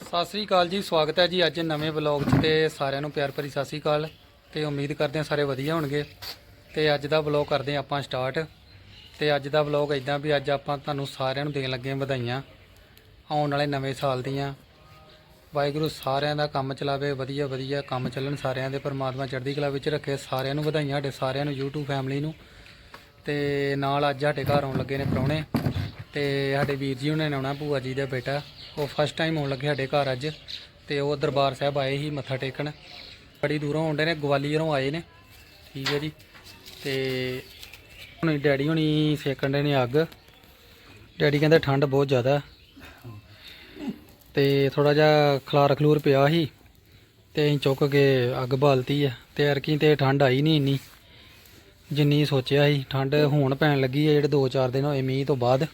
ਸਤਿ ਸ੍ਰੀ ਅਕਾਲ ਜੀ, ਸਵਾਗਤ ਹੈ ਜੀ ਅੱਜ ਨਵੇਂ ਵਲੌਗ 'ਚ ਤੇ ਸਾਰਿਆਂ ਨੂੰ ਪਿਆਰ ਭਰੀ ਸਤਿ ਸ੍ਰੀ ਅਕਾਲ ਤੇ ਉਮੀਦ ਕਰਦੇ ਹਾਂ ਸਾਰੇ ਵਧੀਆ ਹੋਣਗੇ ਤੇ ਅੱਜ ਦਾ ਵਲੌਗ ਕਰਦੇ ਹਾਂ ਆਪਾਂ ਸਟਾਰਟ ਤੇ ਅੱਜ ਦਾ ਵਲੌਗ ਇਦਾਂ ਵੀ ਅੱਜ ਆਪਾਂ ਤੁਹਾਨੂੰ ਸਾਰਿਆਂ ਨੂੰ ਦੇਣ ਲੱਗੇ ਹਾਂ ਵਧਾਈਆਂ ਆਉਣ ਵਾਲੇ ਨਵੇਂ ਸਾਲ ਦੀਆਂ। ਵਾਹਿਗੁਰੂ ਸਾਰਿਆਂ ਦਾ ਕੰਮ ਚਲਾਵੇ, ਵਧੀਆ ਵਧੀਆ ਕੰਮ ਚੱਲਣ, ਸਾਰਿਆਂ ਦੇ ਪਰਮਾਤਮਾ ਚੜ੍ਹਦੀ ਕਲਾ ਵਿੱਚ ਰੱਖੇ, ਸਾਰਿਆਂ ਨੂੰ ਵਧਾਈਆਂ, ਸਾਡੇ ਸਾਰਿਆਂ ਨੂੰ YouTube ਫੈਮਿਲੀ ਨੂੰ ਤੇ ਨਾਲ ਅੱਜ ਸਾਡੇ ਘਰ ਆਉਣ ਲੱਗੇ ਨੇ ਪ੍ਰਾਹੁਣੇ। ਤੇ ਸਾਡੇ ਵੀਰ ਜੀ ਉਹਨਾਂ ਨੇ ਆਉਣਾ, ਭੂਆ ਜੀ ਦਾ ਬੇਟਾ। ਉਹ ਫਸਟ ਟਾਈਮ ਆਉਣ ਲੱਗੇ ਸਾਡੇ ਘਰ ਅੱਜ, ਤੇ ਉਹ ਦਰਬਾਰ ਸਾਹਿਬ ਆਏ ਸੀ ਮੱਥਾ ਟੇਕਣ। ਬੜੀ ਦੂਰੋਂ ਆਉਂਦੇ ਨੇ, ਗਵਾਲੀਅਰੋਂ ਆਏ ਨੇ। ਠੀਕ ਹੈ ਜੀ। ਤੇ ਹੁਣ ਡੈਡੀ ਹੁਣੀ ਸੇਕਣ ਦੇ ਨੇ ਅੱਗ। ਡੈਡੀ ਕਹਿੰਦੇ ਠੰਡ ਬਹੁਤ ਜ਼ਿਆਦਾ। ਤੇ ਥੋੜਾ ਜਿਹਾ ਖਲਾਰ ਖਲੂਰ ਪਿਆ ਸੀ, ਤੇ ਅਸੀਂ ਚੁੱਕ ਕੇ ਅੱਗ ਬਾਲਤੀ ਆ। ਤੇ ਅਰਕੀ ਤੇ ਠੰਡ ਆਈ ਨਹੀਂ ਇੰਨੀ। ਜਿੰਨੀ ਸੋਚਿਆ ਸੀ ਠੰਡ ਹੁਣ ਪੈਣ ਲੱਗੀ ਹੈ ਜਿਹੜੇ 2-4 ਦਿਨ ਹੋਏ ਮੀਂਹ ਤੋਂ ਬਾਅਦ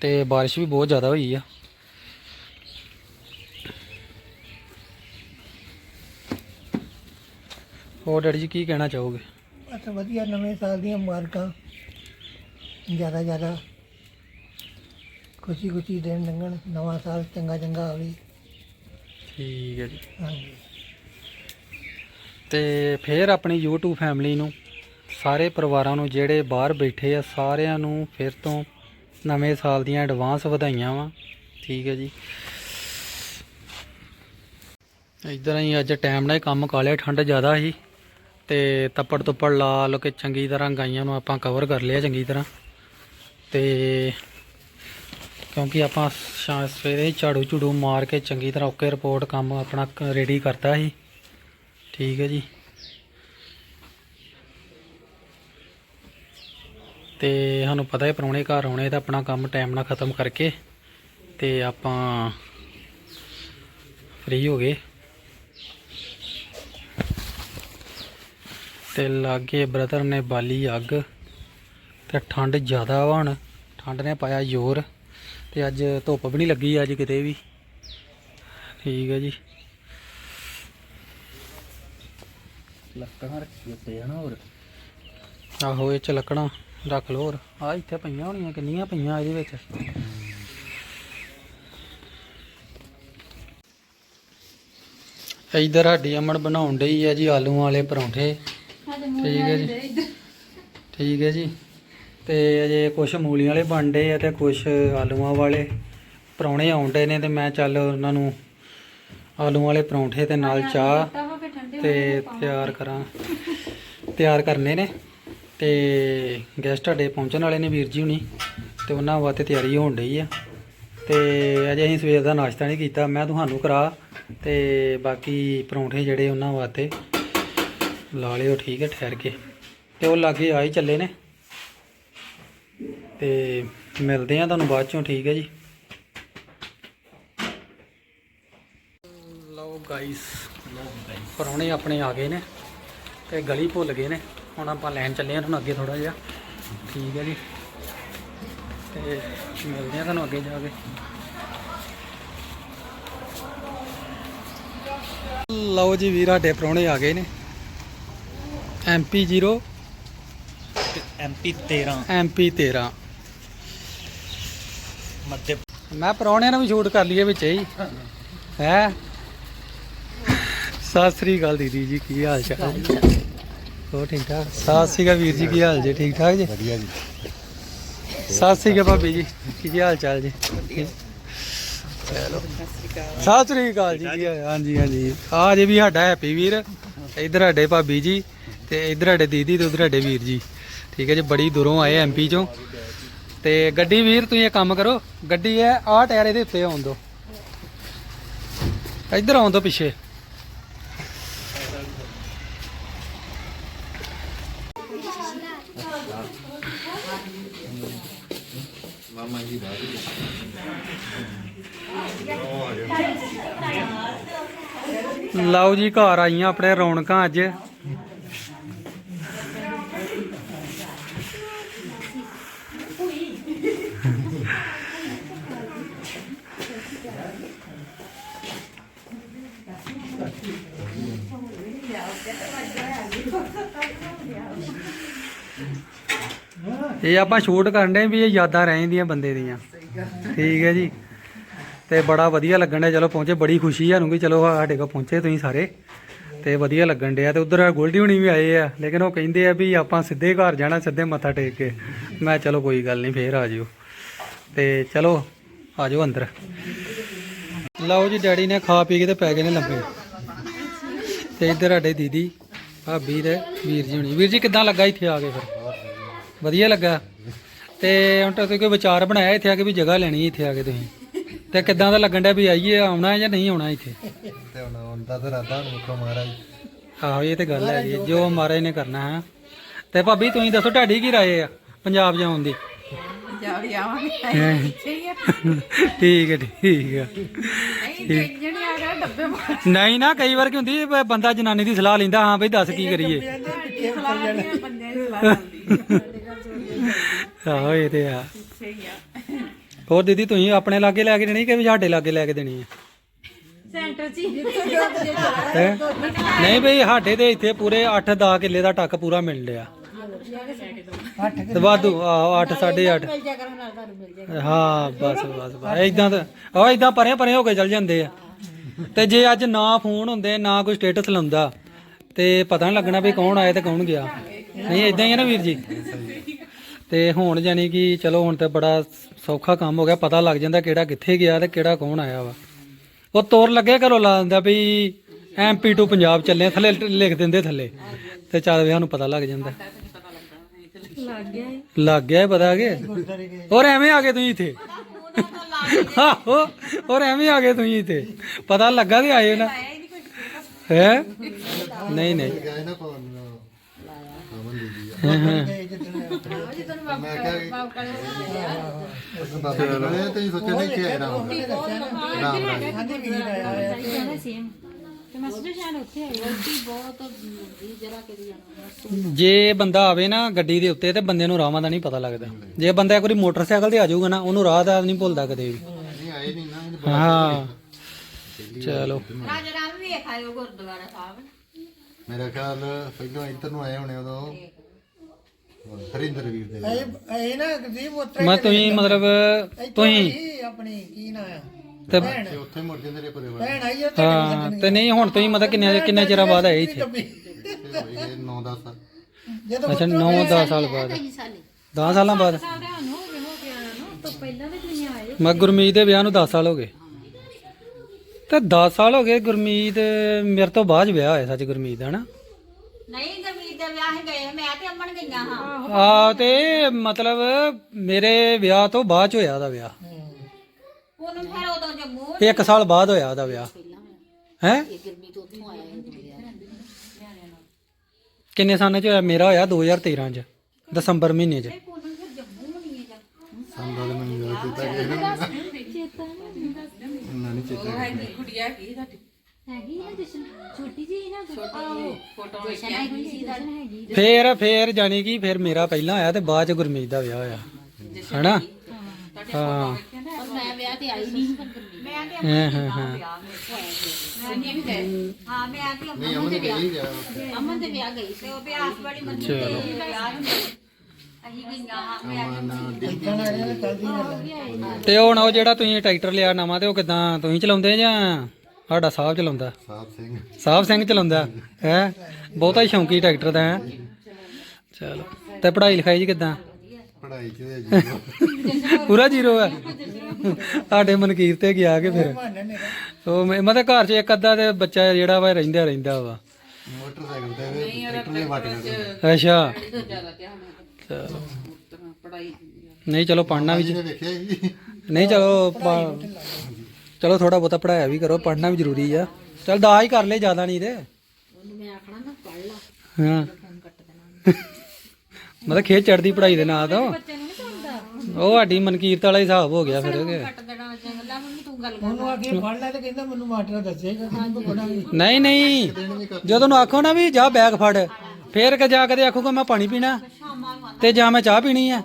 ਤੇ ਬਾਰਿਸ਼ ਵੀ ਬਹੁਤ ਜ਼ਿਆਦਾ ਹੋਈ ਆ। ਹੋਰ ਡੈਡੀ ਜੀ ਕੀ ਕਹਿਣਾ ਚਾਹੋਗੇ? ਬਸ ਵਧੀਆ ਨਵੇਂ ਸਾਲ ਦੀਆਂ ਮੁਬਾਰਕਾਂ। ਜ਼ਿਆਦਾ ਜ਼ਿਆਦਾ। ਖੁਸ਼ੀ ਖੁਸ਼ੀ ਦਿਨ ਲੰਘਣ ਨਵਾਂ ਸਾਲ ਚੰਗਾ ਚੰਗਾ ਆਵੇ। ਠੀਕ ਹੈ ਜੀ। ਹਾਂਜੀ। ਤੇ ਫਿਰ ਆਪਣੀ YouTube ਫੈਮਿਲੀ ਨੂੰ ਸਾਰੇ ਪਰਿਵਾਰਾਂ ਨੂੰ ਜਿਹੜੇ ਬਾਹਰ ਬੈਠੇ ਆ, ਸਾਰਿਆਂ ਨੂੰ ਫਿਰ ਤੋਂ ਨਵੇਂ ਸਾਲ ਦੀਆਂ ਐਡਵਾਂਸ ਵਧਾਈਆਂ ਵਾ। ਠੀਕ ਹੈ ਜੀ। ਇਧਰ ਹੀ ਅੱਜ ਟਾਈਮ ਨਾਲ ਹੀ ਕੰਮ ਕਾਲਿਆ ਠੰਡ ਜ਼ਿਆਦਾ ਸੀ ਤੇ ਤੱਪੜ ਤੁੱਪੜ ਲਾ ਲੋ ਕੇ ਚੰਗੀ ਤਰ੍ਹਾਂ ਗਾਈਆਂ ਨੂੰ ਆਪਾਂ ਕਵਰ ਕਰ ਲਿਆ ਚੰਗੀ ਤਰ੍ਹਾਂ। ਤੇ ਕਿਉਂਕਿ ਆਪਾਂ ਸ਼ਾ- ਸਵੇਰੇ ਝਾੜੂ ਝੂੜੂ ਮਾਰ ਕੇ ਚੰਗੀ ਤਰ੍ਹਾਂ ਓਕੇ ਰਿਪੋਰਟ ਕੰਮ ਆਪਣਾ ਰੈਡੀ ਕਰਤਾ ਸੀ। ਠੀਕ ਹੈ ਜੀ। ਤੇ ਸਾਨੂੰ ਪਤਾ ਹੈ ਪ੍ਰਾਹੁਣੇ ਘਰ ਆਉਣੇ ਤਾਂ ਆਪਣਾ ਕੰਮ ਟਾਈਮ ਨਾਲ ਖਤਮ ਕਰਕੇ ਤੇ ਆਪਾਂ ਫ੍ਰੀ ਹੋ ਗਏ। ਤੇ ਲਾਗੇ ਬ੍ਰਦਰ ਨੇ ਬਾਲੀ ਅੱਗ ਤੇ ਠੰਡ ਜ਼ਿਆਦਾ ਵਾ ਹੁਣ। ਠੰਡ ਨੇ ਪਾਇਆ ਜ਼ੋਰ ਤੇ ਅੱਜ ਧੁੱਪ ਵੀ ਨਹੀਂ ਲੱਗੀ ਅੱਜ ਕਿਤੇ ਵੀ। ਠੀਕ ਹੈ ਜੀ। ਲੱਕੜਾਂ ਰੱਖੀ ਉੱਤੇ ਹਨਾ ਹੋਰ। ਆਹੋ ਇਹ ਚ ਲੱਕੜਾਂ ਰੱਖ ਲੋ ਹੋਰ। ਆ ਇੱਥੇ ਪਈਆਂ ਹੋਣੀਆਂ ਕਿੰਨੀਆਂ ਪਈਆਂ ਇਹਦੇ ਵਿੱਚ? ਇਧਰ ਸਾਡੀ ਅਮਨ ਬਣਾਉਣ ਡਈ ਹੈ ਜੀ ਆਲੂਆਂ ਵਾਲੇ ਪਰੌਂਠੇ। ਠੀਕ ਹੈ ਜੀ। ਠੀਕ ਹੈ ਜੀ। ਤੇ ਅਜੇ ਕੁਝ ਮੂਲੀਆਂ ਵਾਲੇ ਬਣਦੇ ਆ ਤੇ ਕੁਝ ਆਲੂਆਂ ਵਾਲੇ ਪਰੌਣੇ ਆਉਂਦੇ ਨੇ ਤੇ ਮੈਂ ਚੱਲ ਉਹਨਾਂ ਨੂੰ ਆਲੂਆਂ ਵਾਲੇ ਪਰੌਂਠੇ ਤੇ ਨਾਲ ਚਾਹ ਤੇ ਤਿਆਰ ਕਰਾਂ। ਤਿਆਰ ਕਰਨੇ ਨੇ। ਤੇ ਗੈਸਟ ਸਾਡੇ ਪਹੁੰਚਣ ਵਾਲੇ ਨੇ ਵੀਰ ਜੀ ਹੁਣੀ, ਤੇ ਉਹਨਾਂ ਵਾਸਤੇ ਤਿਆਰੀ ਹੋਣ ਡਈ ਆ। ਤੇ ਅਜੇ ਅਸੀਂ ਸਵੇਰ ਦਾ ਨਾਸ਼ਤਾ ਨਹੀਂ ਕੀਤਾ, ਮੈਂ ਤੁਹਾਨੂੰ ਕਰਾ, ਤੇ ਬਾਕੀ ਪਰੌਂਠੇ ਜਿਹੜੇ ਉਹਨਾਂ ਵਾਸਤੇ ਲਾ ਲਿਓ, ਠੀਕ ਹੈ ਠਹਿਰ ਕੇ। ਤੇ ਉਹ ਲਾਗੇ ਆ ਹੀ ਚੱਲੇ ਨੇ। ਤੇ ਮਿਲਦੇ ਆ ਤੁਹਾਨੂੰ ਬਾਅਦ ਚੋਂ, ਠੀਕ ਹੈ ਜੀ। ਲਓ ਗਾਈਸ ਪਰੌਣੇ ਆਪਣੇ ਆ ਗਏ ਨੇ ਤੇ ਗਲੀ ਭੁੱਲ ਗਏ ਨੇ। ਹੁਣ ਆਪਾਂ ਲੈਣ ਚੱਲੇ ਆ ਤੁਹਾਨੂੰ ਅੱਗੇ ਥੋੜਾ ਜਿਹਾ। ਠੀਕ ਹੈ ਜੀ। ਤੇ ਮਿਲਦੇ ਆ ਤੁਹਾਨੂੰ ਅੱਗੇ ਜਾ ਕੇ। ਲਓ ਜੀ ਵੀਰ ਸਾਡੇ ਪਰੌਣੇ ਆ ਗਏ ਨੇ। ਐਮਪੀ 0 ਐਮਪੀ 13 ਐਮਪੀ 13 ਮੱਧ ਮੈਂ ਪਰੌਣਿਆਂ ਨੂੰ ਵੀ ਸ਼ੂਟ ਕਰ ਲਈਏ ਵਿੱਚ ਹੀ। ਹੈ? ਸਤਿ ਸ੍ਰੀ ਅਕਾਲ ਦੀਦੀ ਜੀ ਕੀ ਹਾਲ ਚਾਲ? ਹੋ ਠੀਕ ਠਾਕ? ਸਤਿ ਸ੍ਰੀ ਅਕਾਲ ਵੀਰ ਜੀ ਕੀ ਹਾਲ ਜੀ? ਠੀਕ ਠਾਕ ਜੀ? ਵਧੀਆ ਜੀ। ਸਤਿ ਸ੍ਰੀ ਅਕਾਲ ਭਾਬੀ ਜੀ ਕੀ ਹਾਲ ਚਾਲ ਜੀ? ਚਲੋ। ਸਤਿ ਸ੍ਰੀ ਅਕਾਲ। ਜੀ ਕੀ ਹਾਲ ਹਾਂਜੀ ਹਾਂਜੀ। ਆ ਜੇ ਵੀ ਸਾਡਾ ਹੈਪੀ ਵੀਰ ਇਧਰ ਸਾਡੇ ਭਾਬੀ ਜੀ ਤੇ ਇਧਰ ਸਾਡੇ ਦੀਦੀ ਤੇ ਉਧਰ ਸਾਡੇ ਵੀਰ ਜੀ। ਠੀਕ ਹੈ ਜੀ ਬੜੀ ਦੂਰੋਂ ਆਏ ਐਮਪੀ ਚੋਂ। ਤੇ ਗੱਡੀ ਵੀਰ ਤੁਸੀਂ ਇਹ ਕੰਮ ਕਰੋ। ਗੱਡੀ ਹੈ ਆਹ ਟਾਇਰ ਇਹਦੇ ਉੱਤੇ ਆਉਣ ਦਿਓ। ਇੱਧਰ ਆਉਣ ਦਿਓ ਪਿੱਛੇ। ਮਾਮਾ ਜੀ ਬਾਹਰ ਲਓ ਜੀ ਘਰ ਆਈਆਂ ਆਪਣੇ ਰੌਣਕਾਂ ਅੱਜ। ਇਹ ਆਪਾਂ ਸ਼ੂਟ ਕਰਨ ਦੇ ਵੀ ਇਹ ਯਾਦਾਂ ਰਹਿ ਜਾਂਦੀਆਂ ਬੰਦੇ ਦੀਆਂ। ਠੀਕ ਹੈ ਜੀ। ਤੇ ਬੜਾ ਵਧੀਆ ਲੱਗਣ ਡਿਆ। ਚਲੋ ਪਹੁੰਚੇ, ਬੜੀ ਖੁਸ਼ੀ ਸਾਨੂੰ ਨੂੰ ਕਿ ਚਲੋ ਸਾਡੇ ਕੋਲ ਪਹੁੰਚੇ ਤੁਸੀਂ ਸਾਰੇ। ਤੇ ਵਧੀਆ ਲੱਗਣ ਡਿਆ। ਤੇ ਉਧਰ ਗੋਲਡੀ ਹੁਣੀ ਵੀ ਆਏ ਆ। ਲੇਕਿਨ ਉਹ ਕਹਿੰਦੇ ਆ ਵੀ ਆਪਾਂ ਸਿੱਧੇ ਘਰ ਜਾਣਾ, ਸਿੱਧੇ ਮੱਥਾ ਟੇਕ ਕੇ। ਮੈਂ ਚਲੋ ਕੋਈ ਗੱਲ ਨਹੀਂ ਫੇਰ ਆ ਜਿਓ। ਤੇ ਚਲੋ, ਆ ਜਾਓ ਅੰਦਰ। ਲਓ ਜੀ, ਡੈਡੀ ਨੇ ਖਾ ਪੀ ਕੇ ਤੇ ਪੈ ਗਏ ਨੇ ਲੰਬੇ ਤੇ ਇੱਧਰ ਸਾਡੇ ਦੀਦੀ, ਭਾਬੀ ਤੇ ਵੀਰ ਜੀ ਹੁਣੀ। ਵੀਰ ਜੀ, ਕਿੱਦਾਂ ਲੱਗਾ ਇੱਥੇ ਆ ਕੇ ਫਿਰ? ਵਧੀਆ ਲੱਗਾ। ਤੇ ਹੁਣ ਤਾਂ ਤੁਸੀਂ ਕੋਈ ਵਿਚਾਰ ਬਣਾਇਆ ਇੱਥੇ ਆ ਕੇ ਵੀ ਜਗ੍ਹਾ ਲੈਣੀ ਇੱਥੇ ਆ ਕੇ ਤੁਸੀਂ? ਤੇ ਕਿੱਦਾਂ ਦਾ ਲੱਗਣ ਡਿਆ ਵੀ ਆਈਏ ਆਉਣਾ ਹੈ ਜਾਂ ਨਹੀਂ ਆਉਣਾ ਇੱਥੇ? ਤੇ ਹੁਣ ਹੁੰਦਾ ਤਾਂ ਰਾਦਾ ਨੂੰ ਕੋ ਮਹਾਰਾਜ। ਆਹੋ ਇਹ ਤੇ ਗੱਲ ਹੈ ਜੀ ਜੋ ਮਹਾਰਾਜ ਨੇ ਕਰਨਾ ਹੈ। ਤੇ ਭਾਬੀ ਤੁਸੀਂ ਦੱਸੋ ਤੁਹਾਡੀ ਕੀ ਰਾਏ ਆ ਪੰਜਾਬ ਜਾਣ ਦੀ? ਠੀਕ ਹੈ ਠੀਕ ਹੈ। ਨਹੀਂ ਜਿਹੜੇ ਆ ਗਏ ਡੱਬੇ ਮਾਰ ਨਹੀਂ ਨਾ ਕਈ ਵਾਰ ਕੀ ਹੁੰਦੀ ਬੰਦਾ ਜਨਾਨੀ ਦੀ ਸਲਾਹ ਲੈਂਦਾ ਹਾਂ ਬਈ ਦੱਸ ਕੀ ਕਰੀਏ ਖਲਾ ਕੇ ਬੰਦੇ ਦੀ ਸਲਾਹ ਆਉਂਦੀ ਆਹੋ ਇਹ ਤੇ ਆ। ਸਹੀ ਆ। ਹੋਰ ਦੀਦੀ ਤੁਸੀਂ ਆਪਣੇ ਲਾਗੇ ਲੈ ਕੇ ਦੇਣੀ ਕਿ ਵੀ ਸਾਡੇ ਲਾਗੇ ਲੈ ਕੇ ਦੇਣੀ ਹੈ ਸੈਂਟਰ ਚ ਹੀ। ਹੈਂ? ਨਹੀਂ ਬਈ ਸਾਡੇ ਤੇ ਇੱਥੇ ਪੂਰੇ 8-10 ਕਿੱਲੇ ਦਾ ਟੱਕ ਪੂਰਾ ਮਿਲ ਲਿਆ ਤੇ ਵਾਧੂ ਆਹੋ 8 8.5 ਹਾਂ ਬਸ ਬਸ ਬਸ। ਇਦਾਂ ਤਾਂ ਆ ਇਦਾਂ ਪਰੇ ਪਰੇ ਹੋ ਕੇ ਚੱਲ ਜਾਂਦੇ ਆ। ਤੇ ਜੇ ਅੱਜ ਨਾ ਫੋਨ ਹੁੰਦੇ ਨਾ ਕੋਈ ਸਟੇਟਸ ਲਾਉਂਦਾ ਤੇ ਪਤਾ ਨਹੀਂ ਲੱਗਣਾ ਵੀ ਕੌਣ ਆਇਆ ਤੇ ਕੌਣ ਗਿਆ। ਨਹੀਂ ਇਦਾਂ ਹੀ ਹੈ ਨਾ ਵੀਰ ਜੀ? ਤੇ ਹੁਣ ਜਾਨੀ ਕਿ ਚਲੋ ਹੁਣ ਤੇ ਬੜਾ ਸੌਖਾ ਕੰਮ ਹੋ ਗਿਆ ਪਤਾ ਲੱਗ ਜਾਂਦਾ ਕਿਹੜਾ ਕਿੱਥੇ ਗਿਆ ਤੇ ਕਿਹੜਾ ਕੌਣ ਆਇਆ ਵਾ। ਉਹ ਤੋਰ ਲੱਗੇ ਘਰੋਂ ਲਾ ਦਿੰਦਾ ਵੀ ਐਮਪੀ ਟੂ ਪੰਜਾਬ ਚੱਲੇ ਥੱਲੇ ਲਿਖ ਦਿੰਦੇ ਥੱਲੇ। ਤੇ ਚੱਲ ਵੀ ਸਾਨੂੰ ਪਤਾ ਲੱਗ ਜਾਂਦਾ। ਲੱਗ ਗਿਆ ਲੱਗ ਗਿਆ ਪਤਾ ਕਿ? ਹੋਰ ਐਵੇਂ ਆ ਗਏ ਤੁਸੀਂ ਇੱਥੇ। ਆਹੋ ਹੋਰ ਐਵੇਂ ਆ ਗਏ ਤੁਸੀਂ ਇੱਥੇ। ਪਤਾ ਲੱਗਾ ਤੇ ਆਏ ਨਾ। ਹੈ? ਨਹੀਂ ਨਹੀਂ। ਗਏ ਨਾ ਕੋਲ ਅਮਨ ਦੀਦੀ ਆ। ਹਾਂ, ਕਿਹਾ ਕਿ ਬਾਬਾ ਜੀ ਤੇ ਸੋਚਿਆ ਨਹੀਂ ਕਿ ਆਇਆ ਬੰਦਾ ਆਵੇ ਨਾ ਗੱਡੀ ਦੇ ਉੱਤੇ ਤੇ ਬੰਦੇ ਨੂੰ ਰਾਹਾਂ ਦਾ ਨਹੀਂ ਪਤਾ ਲੱਗਦਾ। ਜੇ ਬੰਦਾ ਇੱਕ ਵਾਰੀ ਮੋਟਰਸਾਈਕਲ ਤੇ ਆ ਜਾਊਗਾ ਨਾ ਉਹਨੂੰ ਰਾਹ ਦਾ ਨਹੀਂ ਭੁੱਲਦਾ ਕਦੇ ਵੀ। ਨਹੀਂ ਆਏ ਨਹੀਂ ਨਾ ਇਹਨੇ ਹਾਂ। ਚਲੋ। ਰਾਜਾ ਰਾਮ ਵੀ ਖਾਇਓ ਗੁਰਦੁਆਰਾ ਸਾਹਿਬ। ਮੇਰਾ ਖਿਆਲ ਪਹਿਲਾਂ ਇੱਧਰ ਨੂੰ ਆਏ ਹੋਣੇ ਉਦੋਂ। ਹਰਿੰਦਰ ਵੀਰ ਦੇ ਇਹ ਇਹ ਨਾ ਗਦੀਪ ਉਤਰੇ ਮੈਂ ਤੁਸੀਂ ਮਤਲਬ ਤੁਸੀਂ ਆਪਣੀ ਕੀ ਨਾ ਆ? ਤੇ ਤੇ ਉੱਥੇ ਮੁੜ ਜਾਂਦੇ ਨੇ ਪਰੇ ਭੈਣ ਆਈ ਤੇ ਹਾਂ ਤੇ ਨਹੀਂ ਹੁਣ ਤੁਸੀਂ ਮਤਲਬ ਕਿੰਨੇ ਕਿੰਨੇ ਚਿਰਾਂ ਬਾਅਦ ਆਏ ਇੱਥੇ? ਗਏ 9-10 ਸਾਲ ਜਦੋਂ ਅੱਛਾ 9 10 ਸਾਲ ਬਾਅਦ। 10 ਸਾਲਾਂ ਬਾਅਦ। ਮੈਂ ਗੁਰਮੀਤ ਦੇ ਵਿਆਹ ਨੂੰ 10 ਸਾਲ ਹੋ ਗਏ। ਤੇ 10 ਸਾਲ ਹੋ ਗਏ ਗੁਰਮੀਤ ਮੇਰੇ ਤੋਂ ਬਾਅਦ 'ਚ ਵਿਆਹ ਹੋਇਆ ਸੱਚ ਗੁਰਮੀਤ ਦਾ ਹਨਾ? ਨਹੀਂ ਗਰਮੀਤ ਦੇ ਵਿਆਹ ਹੀ ਗਏ ਮੈਂ ਤੇ ਅਮਨ ਗਈਆਂ ਹਾਂ। ਆ ਤੇ ਮਤਲਬ ਮੇਰੇ ਵਿਆਹ ਤੋਂ ਬਾਅਦ 'ਚ ਹੋਇਆ ਉਹਦਾ ਵਿਆਹ। ਉਹਨੂੰ ਫਿਰ ਉਦੋਂ ਜੰਮੂ ਇੱਕ ਸਾਲ ਬਾਅਦ ਹੋਇਆ ਉਹਦਾ ਵਿਆਹ। ਹੈ? ਕਿੰਨੇ ਸਾਲਾਂ 'ਚ ਹੋਇਆ? ਮੇਰਾ ਹੋਇਆ 2013 'ਚ ਦਸੰਬਰ ਮਹੀਨੇ 'ਚ। ਨਹੀਂ ਚੇਤਾ ਕੀ ਹੈਗੀ ਨਾ ਜਸ਼ਨ? ਛੋਟੀ ਜੀ ਨਾ ਫੋਟੋ ਜਸ਼ਨ ਹੈਗੀ ਸੀ ਜਸ਼ਨ ਹੈਗੀ ਫੇਰ ਫੇਰ ਜਾਣੀ ਕਿ ਫੇਰ ਮੇਰਾ ਪਹਿਲਾਂ ਹੋਇਆ ਤੇ ਬਾਅਦ 'ਚ ਗੁਰਮੀਤ ਦਾ ਵਿਆਹ ਹੋਇਆ। ਹਨਾ? ਹਾਂ। ਪਰ ਮੈਂ ਵਿਆਹ ਤੇ ਆਈ ਨਹੀਂ। ਪਰ ਮੈਂ ਤੇ ਹਾਂ ਹਾਂ ਹਾਂ। ਮੈਂ ਨਹੀਂ ਵੀ ਗਏ ਹਾਂ ਮੈਂ ਤੇ ਨਹੀਂ ਅਮਨ ਦੇ ਹੀ ਗਿਆ ਅਮਨ ਦੇ ਵਿਆਹ ਗਈ ਤੇ ਉਹ ਬਿਆਸ ਵਾਲੀ ਮੰਦੀ ਤੇ ਵਿਆਹ ਹੁੰਦੇ ਅਸੀਂ ਗਈਆਂ ਹਾਂ ਮੈਂ ਅਮਨ ਦੀ ਤੇ ਹੁਣ ਉਹ ਜਿਹੜਾ ਤੁਸੀਂ ਟਰੈਕਟਰ ਲਿਆ ਨਵਾਂ ਤੇ ਉਹ ਕਿਦਾਂ ਤੁਸੀਂ ਚਲਾਉਂਦੇ ਜਾਂ ਸਾਡਾ ਸਾਹਿਬ ਚਲਾਉਂਦਾ। ਸਾਹਿਬ ਸਿੰਘ। ਸਾਹਿਬ ਸਿੰਘ ਚਲਾਉਂਦਾ। ਹੈ? ਬਹੁਤਾ ਹੀ ਸ਼ੌਂਕੀ ਟਰੈਕਟਰ ਦਾ ਹੈ। ਚਲੋ। ਤੇ ਪੜ੍ਹਾਈ ਲਿਖਾਈ ਜੀ ਕਿਦਾਂ? ਪੜਾਈ ਚ ਜੀ ਪੂਰਾ ਜ਼ੀਰੋ ਹੈ? ਸਾਡੇ ਮਨਕੀਰ ਤੇ ਗਿਆ ਕਿ ਫਿਰ? ਉਹ ਮੈਂ- ਮਤਲਬ ਘਰ 'ਚ ਇੱਕ ਅੱਧਾ ਤੇ ਬੱਚਾ ਜਿਹੜਾ ਵਾ ਰਹਿੰਦਾ ਰਹਿੰਦਾ ਵਾ। ਮੋਟਰਸਾਈਕਲ ਤੇ ਟਰੈਕਟਰ ਦੇ ਵਾਟ ਕਰਦੇ ਅੱਛਾ। ਚਲੋ। ਨਹੀਂ ਚਲੋ ਪੜ੍ਹਨਾ ਵੀ ਨਹੀਂ ਚਲੋ ਚਲੋ ਥੋੜਾ ਬਹੁਤਾ ਪੜਾਇਆ ਵੀ ਕਰੋ ਪੜ੍ਹਨਾ ਵੀ ਜ਼ਰੂਰੀ ਆ। ਚਲ ਦਾ ਹੀ ਕਰ ਲੈ ਜ਼ਿਆਦਾ ਨਹੀਂ ਤੇ। ਉਹਨੂੰ ਮੈਂ ਆਖਣਾ ਨਾ ਪੜ ਲਾ। ਹਾਂ। ਮਤਲਬ ਖੇਤ ਚੜਦੀ ਪੜਾਈ ਦੇ ਨਾਂ ਤੋਂ ਉਹ ਸਾਡੀ ਮਨਕੀਰਤ ਵਾਲਾ ਹਿਸਾਬ ਹੋ ਗਿਆ ਫਿਰ। ਕਿ ਕੱਟ ਦੇਣਾ ਜੰਗਲਾ ਮੰਮੀ ਤੂੰ ਗੱਲ ਉਹਨੂੰ ਆ ਕੇ ਫੜ ਲੈ ਤੇ ਕਹਿੰਦਾ ਮੈਨੂੰ ਮਾਸਟਰ ਦੱਸੇਗਾ ਕਿ ਪੜਾਂਗੇ ਨਹੀਂ ਨਹੀਂ। ਜਦੋਂ ਨੂੰ ਆਖੋ ਨਾ ਵੀ ਜਾ ਬੈਗ ਫੜ ਫੇਰ ਕਿ ਜਾ ਕਦੇ ਆਖੂਗਾ ਮੈਂ ਪਾਣੀ ਪੀਣਾ ਤੇ ਜਾਂ ਮੈਂ ਚਾਹ ਪੀਣੀ ਆ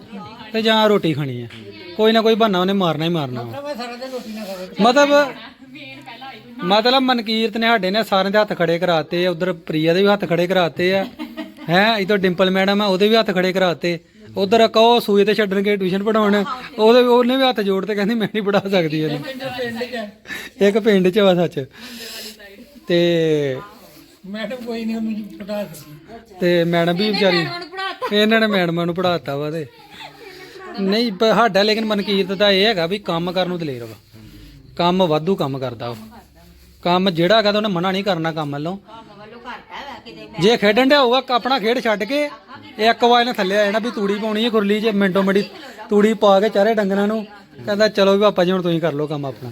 ਤੇ ਜਾਂ ਰੋਟੀ ਖਾਣੀ ਆ। ਕੋਈ ਨਾ ਕੋਈ ਬਹਾਨਾ ਉਹਨੇ ਮਾਰਨਾ ਹੀ ਮਾਰਨਾ ਵਾ। ਮੈਂ ਸਾਰਾ ਮਤਲਬ ਮਤਲਬ ਮਨਕੀਰਤ ਨੇ ਸਾਡੇ ਨੇ ਸਾਰਿਆਂ ਦੇ ਹੱਥ ਖੜੇ ਕਰਾਤੇ ਉਧਰ ਪ੍ਰਿਆ ਦੇ ਵੀ ਹੱਥ ਖੜੇ ਕਰਾਤੇ ਆ। ਹੈ ਇਧਰ ਡਿੰਪਲ ਮੈਡਮ ਆ ਉਹਦੇ ਵੀ ਹੱਥ ਖੜੇ ਕਰਾਤੇ। ਉਧਰ ਕਹੋ ਸੂਏ ਤੇ ਛੱਡਣ ਕੇ ਟਿਊਸ਼ਨ ਪੜਾਉਣ ਉਹਦੇ ਉਹਨੇ ਵੀ ਹੱਥ ਜੋੜ ਤੇ ਕਹਿੰਦੀ ਮੈਂ ਨਹੀਂ ਪੜਾ ਸਕਦੀ ਇਹਨੂੰ। ਇੱਕ ਪਿੰਡ ਚ ਵਾ ਸੱਚ। ਤੇ ਮੈਡਮ ਕੋਈ ਨਹੀਂ ਉਹਨੂੰ ਪਤਾ ਸਕਦੀ। ਤੇ ਮੈਡਮ ਵੀ ਵਿਚਾਰੀ ਇਹਨਾਂ ਨੇ ਮੈਡਮਾਂ ਨੂੰ ਪੜਾਤਾ ਵਾ ਤੇ। ਨਹੀਂ ਸਾਡਾ ਲੇਕਿਨ ਮਨਕੀਰਤ ਦਾ ਇਹ ਹੈਗਾ ਵੀ ਕੰਮ ਕਰਨ ਨੂੰ ਦਲੇਰ ਵਾ। ਕੰਮ ਵਾਧੂ ਕੰਮ ਕਰਦਾ ਉਹ। ਕੰਮ ਜਿਹੜਾ ਹੈਗਾ ਤਾਂ ਉਹਨੇ ਮਨਾ ਨਹੀਂ ਕਰਨਾ ਕੰਮ ਵੱਲੋਂ। ਵੱਲੋਂ ਘਾਟਾ ਵਾ ਕਿਤੇ ਜੇ ਖੇਡਣ ਡਿਆ ਹੋਊਗਾ ਆਪਣਾ ਖੇਡ ਛੱਡ ਕੇ ਇੱਕ ਵਾਰ ਨੇ ਥੱਲੇ ਆ ਜਾਣਾ ਵੀ ਤੂੜੀ ਪਾਉਣੀ ਹੈ ਖੁਰਲੀ 'ਚ ਮਿੰਟੋ ਮਿੰਟੀ ਤੂੜੀ ਪਾ ਕੇ ਚਾਰੇ ਡੰਗਰਾਂ ਨੂੰ ਕਹਿੰਦਾ ਚਲੋ ਵੀ ਪਾਪਾ ਜੀ ਹੁਣ ਤੁਸੀਂ ਕਰ ਲਓ ਕੰਮ ਆਪਣਾ।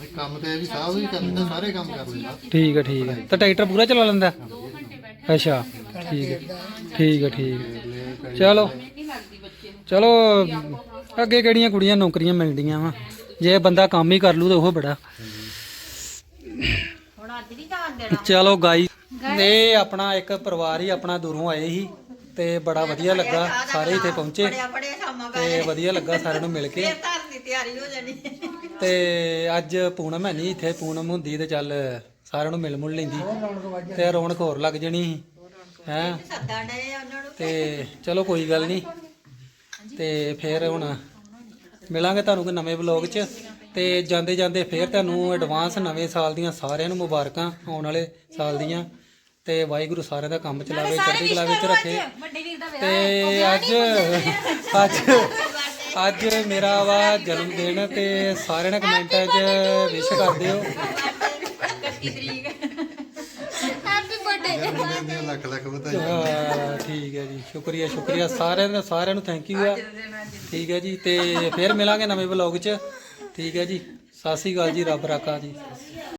ਬਈ ਕੰਮ ਤੇ ਇਹ ਵੀ ਸਾਹਿਬ ਵੀ ਕਰ ਲੈਂਦਾ ਸਾਰੇ ਕੰਮ ਕਰ ਲੈਂਦਾ। ਠੀਕ ਹੈ ਠੀਕ ਹੈ। ਤਾਂ ਟਰੈਕਟਰ ਪੂਰਾ ਚਲਾ ਲੈਂਦਾ? ਅੱਛਾ ਠੀਕ ਹੈ ਠੀਕ ਹੈ ਠੀਕ ਹੈ। ਚਲੋ ਚਲੋ ਅੱਗੇ ਕਿਹੜੀਆਂ ਕੁੜੀਆਂ ਨੌਕਰੀਆਂ ਮਿਲਦੀਆਂ ਵਾ? ਜੇ ਬੰਦਾ ਕੰਮ ਹੀ ਕਰ ਲੂ ਤਾਂ ਉਹ ਬੜਾ। ਹੁਣ ਅੱਜ ਨਹੀਂ ਜਾਣ ਦੇਣਾ। ਚਲੋ ਗਾਈ ਇਹ ਆਪਣਾ ਇੱਕ ਪਰਿਵਾਰ ਹੀ ਆਪਣਾ ਦੂਰੋਂ ਆਏ ਸੀ ਤੇ ਬੜਾ ਵਧੀਆ ਲੱਗਾ ਸਾਰੇ ਇੱਥੇ ਪਹੁੰਚੇ ਸ਼ਾਮਾਂ ਤੇ ਵਧੀਆ ਲੱਗਾ ਸਾਰਿਆਂ ਨੂੰ ਮਿਲ ਕੇ। ਧਰ ਦੀ ਤਿਆਰੀ ਹੋ ਜਾਣੀ। ਤੇ ਅੱਜ ਪੂਨਮ ਹੈ ਨਹੀਂ ਇੱਥੇ ਪੂਨਮ ਹੁੰਦੀ ਤੇ ਚੱਲ ਸਾਰਿਆਂ ਨੂੰ ਮਿਲ ਮੁਲ ਲੈਂਦੀ। ਤੇ ਰੌਣਕ ਹੋਰ ਲੱਗ ਜਣੀ ਹੈ? ਸੱਦਾਂ ਉਹਨਾਂ ਨੂੰ। ਤੇ ਚਲੋ ਕੋਈ ਗੱਲ ਨਹੀਂ ਤੇ ਫੇਰ ਹੁਣ ਮਿਲਾਂਗੇ ਤੁਹਾਨੂੰ ਕੋਈ ਨਵੇਂ ਵਲੌਗ 'ਚ। ਤੇ ਜਾਂਦੇ ਜਾਂਦੇ ਫੇਰ ਤੁਹਾਨੂੰ ਐਡਵਾਂਸ ਨਵੇਂ ਸਾਲ ਦੀਆਂ ਸਾਰਿਆਂ ਨੂੰ ਮੁਬਾਰਕਾਂ ਆਉਣ ਵਾਲੇ ਸਾਲ ਦੀਆਂ। ਤੇ ਵਾਹਿਗੁਰੂ ਸਾਰਿਆਂ ਦਾ ਕੰਮ ਚਲਾਵੇ ਚੜ੍ਹਦੀ ਕਲਾ ਵਿੱਚ ਰੱਖੇ। ਤੇ ਅੱਜ ਅੱਜ ਅੱਜ ਮੇਰਾ ਵਾ ਜਨਮ ਦਿਨ ਤੇ ਸਾਰਿਆਂ ਨੇ ਕਮੈਂਟਾਂ 'ਚ ਵਿਸ਼ ਕਰ ਦਿਓ ਹੈਪੀ ਬਰਥਡੇ ਦੀਆਂ ਲੱਖ ਲੱਖ ਵਧਾਈਆਂ। ਹਾਂ, ਠੀਕ ਹੈ ਜੀ। ਸ਼ੁਕਰੀਆ ਸ਼ੁਕਰੀਆ ਸਾਰਿਆਂ ਦਾ ਸਾਰਿਆਂ ਨੂੰ ਥੈਂਕ ਯੂ ਆ। ਠੀਕ ਹੈ ਜੀ ਤੇ ਫਿਰ ਮਿਲਾਂਗੇ ਨਵੇਂ ਵਲੌਗ 'ਚ। ਠੀਕ ਹੈ ਜੀ ਸਤਿ ਸ੍ਰੀ ਅਕਾਲ ਜੀ ਰੱਬ ਰਾਖਾ ਜੀ।